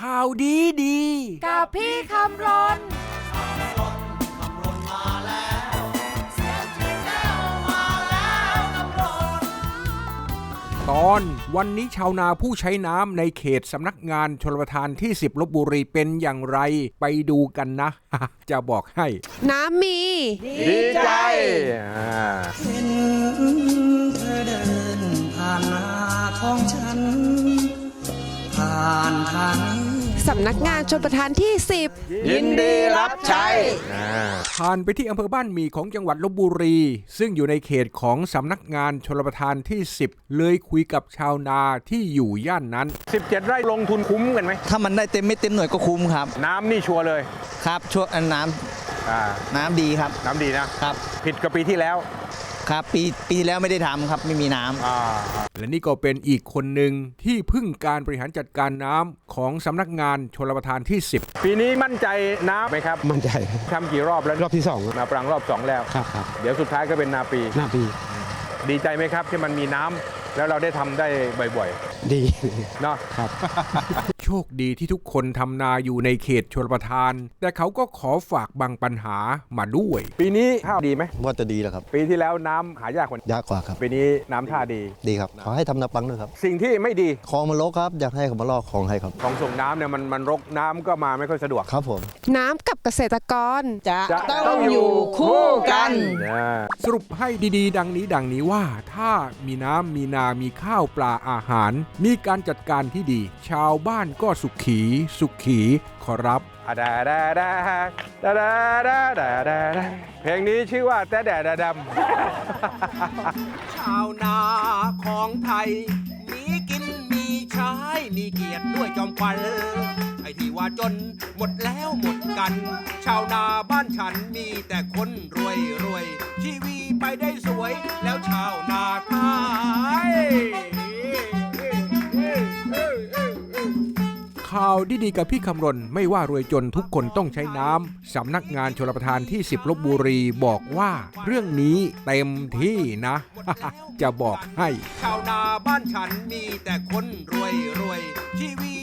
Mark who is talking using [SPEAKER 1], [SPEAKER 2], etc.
[SPEAKER 1] ข่าวดีดี
[SPEAKER 2] กับพี่คำรน
[SPEAKER 1] ตอนวันนี้ชาวนาผู้ใช้น้ำในเขตสำนักงานชลประทานที่ 10ลบบุรีเป็นอย่างไรไปดูกันนะ จะบอกให้
[SPEAKER 2] น้ำมี
[SPEAKER 1] ดีใจ
[SPEAKER 3] เห็นเธอเดินผ่านหน้าของฉันผ่านทางนี้
[SPEAKER 2] สำนักงานชนประทานที่ 10
[SPEAKER 1] ยินดีรับใช้ ผ่านไปที่อำเภอบ้านหมี่ของจังหวัดลบบุรี ซึ่งอยู่ในเขตของสำนักงานชลประทานที่ 10 เลยคุยกับชาวนาที่อยู่ย่านนั้น
[SPEAKER 4] 17 ไร่ลงทุนคุ้มกันไหม
[SPEAKER 5] ถ้ามันได้เต็มไม่เต็มหน่วยก็คุ้มครับ
[SPEAKER 4] น้ำนี่ชัวร์เลย
[SPEAKER 5] ครับช่วงน้
[SPEAKER 4] อ่าำ
[SPEAKER 5] น้ำดีครับ
[SPEAKER 4] น้ำดีนะ
[SPEAKER 5] ครับ
[SPEAKER 4] ผิดกับปีที่แล้ว
[SPEAKER 5] ครับปีปีที่แล้วไม่ได้ทำครับไม่มีน้ำ
[SPEAKER 4] อ่า
[SPEAKER 1] และนี่ก็เป็นอีกคนหนึ่งที่พึ่งการบริหารจัดการน้ำของสำนักงานชลประทานที่10
[SPEAKER 4] ปีนี้มั่นใจน้ำไหมครับ
[SPEAKER 6] มั่นใจ
[SPEAKER 4] ทำกี่รอบแล้ว
[SPEAKER 6] รอบที่สอง
[SPEAKER 4] นาปรังรอบ2แล้ว
[SPEAKER 6] ครับครับ
[SPEAKER 4] เดี๋ยวสุดท้ายก็เป็นนาปี
[SPEAKER 6] หน้าปี
[SPEAKER 4] ดีใจไหมครับที่มันมีน้ำ แล้วเราได้ทำได้บ่อย
[SPEAKER 6] ดี
[SPEAKER 4] ๆ เนาะ
[SPEAKER 6] ครับ
[SPEAKER 1] โชคดีที่ทุกคนทำนาอยู่ในเขตชลประทาน แต่เขาก็ขอฝากบางปัญหามาด้วย
[SPEAKER 4] ปีนี้ข้าวดีไหม
[SPEAKER 7] ว่าจะดีแหละครับ
[SPEAKER 4] ปีที่แล้วน้ำหายากกว่ายา
[SPEAKER 7] กกว่าครับ
[SPEAKER 4] ปีนี้น้ำท่าดี
[SPEAKER 7] ดีครับ ขอให้ทำนาปังด้วยครับ
[SPEAKER 4] สิ่งที่ไม่ดี
[SPEAKER 7] คลองมันรกครับ อยากให้เขามาลอกคลองให้ครับ
[SPEAKER 4] ของส่งน้ำเนี่ยมันมันรกน้ำก็มาไม่ค่อยสะดวก
[SPEAKER 7] ครับผม
[SPEAKER 2] น้ำกับเกษตรกร
[SPEAKER 5] จะ
[SPEAKER 4] จะต้องอยู่คู่กันอ่า
[SPEAKER 1] สรุปให้ดีๆ ดังนี้ดังนี้ว่า ถ้ามีน้ำมีนา มีข้าวปลาอาหาร มีการจัดการที่ดี ชาวบ้านก็สุขีสุขีขอรับ
[SPEAKER 4] ดาดาดาดาดาดาดาดาดาเพลงนี้ชื่อว่าแต่แดดดำ
[SPEAKER 1] ชาวนาของไทย มีกินมีใช้มีเกียรติด้วยจอมขวัญไอ้ที่ว่าจนหมดแล้วหมดกัน ชาวนาบ้านฉันมีแต่คน ข่าวดีๆกับพี่คำรณไม่ว่ารวยจนทุกคนต้องใช้น้ำสำนักงานชลประทานที่ 10ลบบุรีบอกว่าเรื่องนี้เต็มที่นะ จะบอกให้ ชาวนาบ้านฉันมีแต่คนรวยรวยชีวิต